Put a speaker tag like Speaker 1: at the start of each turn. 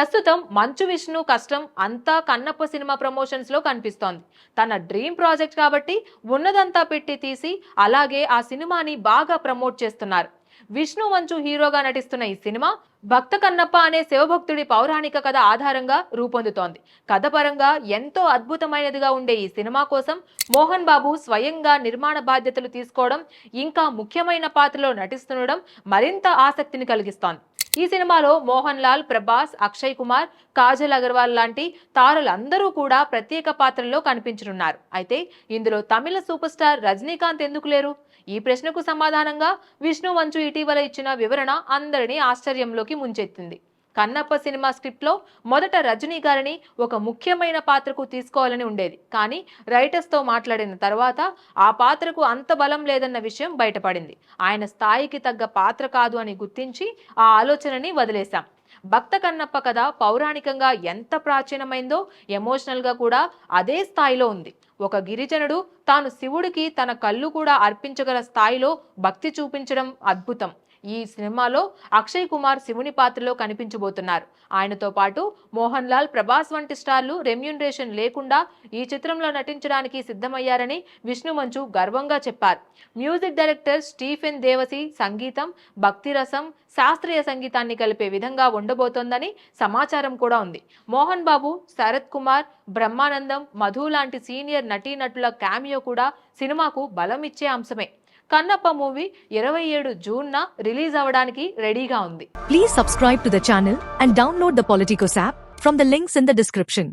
Speaker 1: ప్రస్తుతం మంచు విష్ణు కష్టం అంతా కన్నప్ప సినిమా ప్రమోషన్స్లో కనిపిస్తోంది. తన డ్రీమ్ ప్రాజెక్ట్ కాబట్టి ఉన్నదంతా పెట్టి తీసి అలాగే ఆ సినిమాని బాగా ప్రమోట్ చేస్తున్నారు. విష్ణు మంచు హీరోగా నటిస్తున్న ఈ సినిమా భక్త కన్నప్ప అనే శివభక్తుడి పౌరాణిక కథ ఆధారంగా రూపొందుతోంది. కథ పరంగా ఎంతో అద్భుతమైనదిగా ఉండే ఈ సినిమా కోసం మోహన్ బాబు స్వయంగా నిర్మాణ బాధ్యతలు తీసుకోవడం ఇంకా ముఖ్యమైన పాత్రలో నటిస్తుండడం మరింత ఆసక్తిని కలిగిస్తోంది. ఈ సినిమాలో మోహన్ లాల్ ప్రభాస్ అక్షయ్ కుమార్ కాజల్ అగర్వాల్ లాంటి తారలందరూ కూడా ప్రత్యేక పాత్రల్లో కనిపించనున్నారు. అయితే ఇందులో తమిళ సూపర్ స్టార్ రజనీకాంత్ ఎందుకు లేరు? ఈ ప్రశ్నకు సమాధానంగా విష్ణు మంచు ఇటీవల ఇచ్చిన వివరణ అందరినీ ఆశ్చర్యంలోకి ముంచెత్తింది. కన్నప్ప సినిమా స్క్రిప్ట్లో మొదట రజనీ గారిని ఒక ముఖ్యమైన పాత్రకు తీసుకోవాలని ఉండేది. కానీ రైటర్స్తో మాట్లాడిన తర్వాత ఆ పాత్రకు అంత బలం లేదన్న విషయం బయటపడింది. ఆయన స్థాయికి తగ్గ పాత్ర కాదు అని గుర్తించి ఆ ఆలోచనని వదిలేశాం. భక్త కన్నప్ప కథ పౌరాణికంగా ఎంత ప్రాచీనమైందో ఎమోషనల్గా కూడా అదే స్థాయిలో ఉంది. ఒక గిరిజనుడు తాను శివుడికి తన కళ్ళు కూడా అర్పించగల స్థాయిలో భక్తి చూపించడం అద్భుతం. ఈ సినిమాలో అక్షయ్ కుమార్ శివుని పాత్రలో కనిపించబోతున్నారు. ఆయనతో పాటు మోహన్ లాల్ ప్రభాస్ వంటి స్టార్లు రెమ్యూనరేషన్ లేకుండా ఈ చిత్రంలో నటించడానికి సిద్ధమయ్యారని విష్ణు మంచు గర్వంగా చెప్పారు. మ్యూజిక్ డైరెక్టర్ స్టీఫెన్ దేవసి సంగీతం భక్తి రసం శాస్త్రీయ సంగీతాన్ని కలిపే విధంగా ఉండబోతోందని సమాచారం కూడా ఉంది. మోహన్ బాబు శరత్ కుమార్ బ్రహ్మానందం మధు లాంటి సీనియర్ నటీనటుల క్యామియో కూడా సినిమాకు బలం ఇచ్చే అంశమే. కన్నప్ప మూవీ ఇరవై ఏడు జూన్ న రిలీజ్ అవడానికి రెడీగా ఉంది.
Speaker 2: Please subscribe to the and download the Politicos app from the links in the description